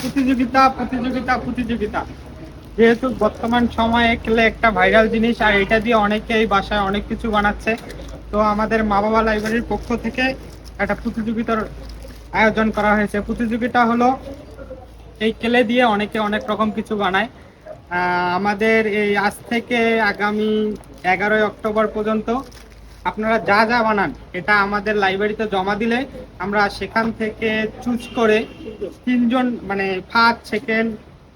প্রতিযোগিতা প্রতিযোগিতা প্রতিযোগিতা। যেহেতু বর্তমান সময়ে খেলে একটা ভাইরাল জিনিস, আর এটা দিয়ে অনেকেই বাসায় অনেক কিছু বানাচ্ছে। তো আমাদের মা বাবা লাইব্রেরির পক্ষ থেকে একটা প্রতিযোগিতার আয়োজন করা হয়েছে। প্রতিযোগিতা হলো, এই কেলে দিয়ে অনেকে অনেক রকম কিছু বানায়। আমাদের এই আজ থেকে আগামী এগারোই অক্টোবর পর্যন্ত আপনারা যা যা বানান, এটা আমাদের লাইব্রেরিতে জমা দিলে আমরা সেখান থেকে চুজ করে তিনজন মানে ফার্স্ট সেকেন্ড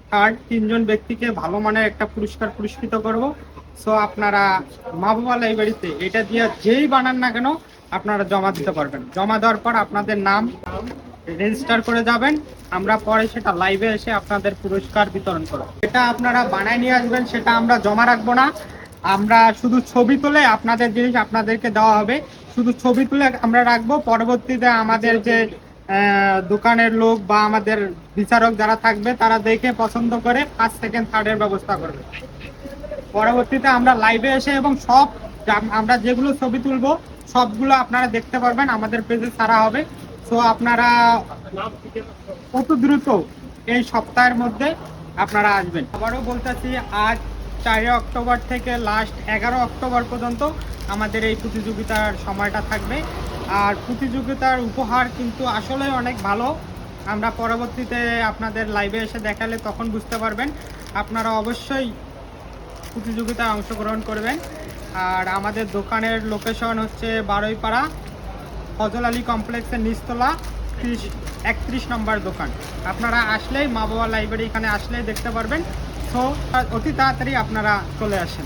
থার্ড তিনজন ব্যক্তিকে ভালো মানের একটা পুরস্কার পুরস্কৃত করব। সো আপনারা মা বাবা লাইব্রেরিতে এটা দিয়ে যেই বানান না কেন, আপনারা জমা দিতে পারবেন। জমা দেওয়ার পর আপনাদের নাম রেজিস্টার করে যাবেন। আমরা পরে সেটা লাইভে এসে আপনাদের পুরস্কার বিতরণ করব। এটা আপনারা বানায় নিয়ে আসবেন, সেটা আমরা জমা রাখব না। আমরা শুধু ছবি তুলে আপনাদের জিনিস আপনাদেরকে দেওয়া হবে। শুধু ছবি তুলে আমরা রাখব। পরবর্তীতে আমাদের যে দোকানের লোক বা আমাদের বিচারক যারা থাকবে, তারা দেখে পছন্দ করে ফার্স্ট সেকেন্ড থার্ডের ব্যবস্থা করবে। পরবর্তীতে আমরা লাইভে এসে এবং সব আমরা যেগুলো ছবি তুলবো, সবগুলো আপনারা দেখতে পারবেন। আমাদের পেজে ছাড়া হবে। সো আপনারা কত দ্রুত এই সপ্তাহের মধ্যে আপনারা আসবেন। আবারও বলতেছি, আজ চারই অক্টোবর থেকে লাস্ট এগারো অক্টোবর পর্যন্ত আমাদের এই প্রতিযোগিতার সময়টা থাকবে। আর প্রতিযোগিতার উপহার কিন্তু আসলে অনেক ভালো। আমরা পরবর্তীতে আপনাদের লাইভে এসে দেখালে তখন বুঝতে পারবেন। আপনারা অবশ্যই প্রতিযোগিতায় অংশগ্রহণ করবেন। আর আমাদের দোকানের লোকেশন হচ্ছে বারোইপাড়া, ফজল আলী কমপ্লেক্সের নিচতলা, ত্রিশ, একত্রিশ নম্বর দোকান। আপনারা আসলেই মা বাবা লাইব্রেরি এখানে আসলেই দেখতে পারবেন। অতি তাড়াতাড়ি আপনারা চলে আসেন।